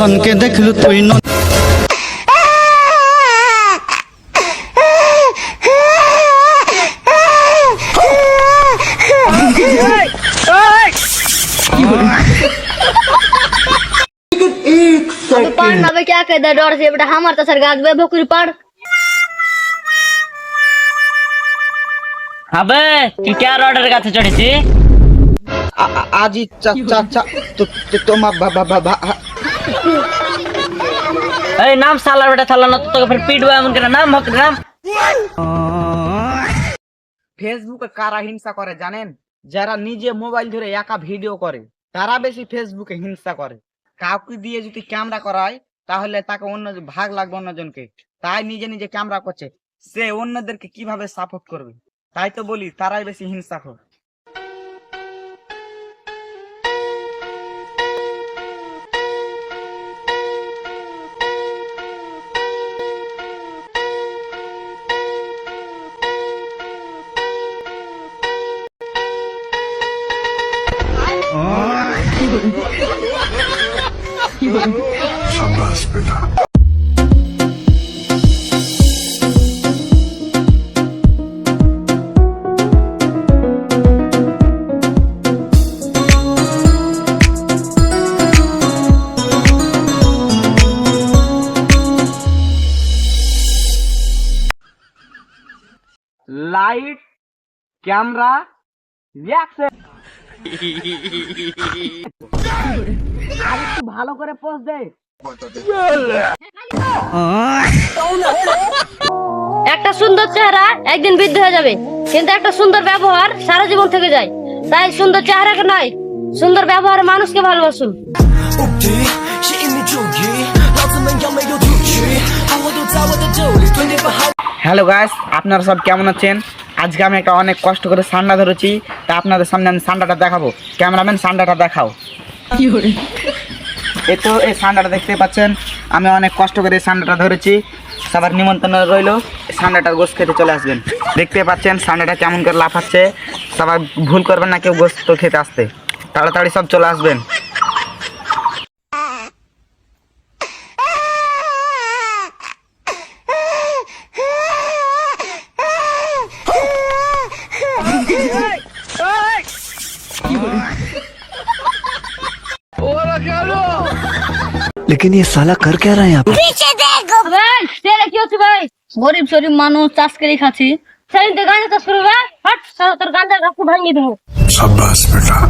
ধনকে দেখলু তুই ন तो पढ़ ना बे क्या कहता डर से बेटा हमार तो सरगाज बे बकरी पढ़ হবে তুই কে রডের কাছে চড়েছি আ- আ- আজি চা চা চা তো তো- তোমার বাবা বাবা এই নাম সালার বেটা থালা না, তোকে ফের পিটবো এমন করে। নাম হক, নাম। ফেসবুকে কারা হিংসা করে জানেন? যারা নিজে মোবাইল ধরে একা ভিডিও করে, তারা বেশি ফেসবুকে হিংসা করে। কাউকে দিয়ে যদি ক্যামেরা করায়, তাহলে তাকে অন্য ভাগ লাগবে অন্যজনকে তাই নিজে নিজে ক্যামেরা করছে। সে অন্যদেরকে কীভাবে সাপোর্ট করবে? তাই তো বলি, তারাই বেশি হিংসা করে। লাইট ক্যামেরা রিয়াকশন ভালো করে দে একটা সুন্দর চেহারা একদিন বৃদ্ধ হয়ে যাবে, কিন্তু একটা সুন্দর ব্যবহার সারা জীবন থেকে যায়। তাই সুন্দর চেহারাকে নয়, সুন্দর ব্যবহারে মানুষকে ভালোবাসুন। হ্যালো গাইস আপনারা সব কেমন আছেন? আজকে আমি একটা অনেক কষ্ট করে সান্ডা ধরেছি তা আপনাদের সামনে আমি সান্ডাটা দেখাবো। ক্যামেরাম্যান সান্ডাটা দেখাও। এ তো এই সান্ডাটা দেখতে পাচ্ছেন আমি অনেক কষ্ট করে এই সান্ডাটা ধরেছি। সবার নিমন্ত্রণ রইল এই সান্ডাটার গোস্ত খেতে চলে আসবেন। দেখতে পাচ্ছেন সান্ডাটা কেমন করে লাফাচ্ছে। সবার ভুল করবেন না কেউ গোস্ত খেতে আসতে। তাড়াতাড়ি সব চলে আসবেন। लेकिन ये साला कर क्या रहा है यहाँ पे ভাই তেরে কি হচ্ছে ভাই গরিব শরীফ মানুষ চাষ করে খাচ্ছি সেদিন তো গাঁজা চাষ করবে হট সারা তোর গাঁজা গাছ ভাঙিয়ে দেবো शाबाश बेटा बहुत बढ़िया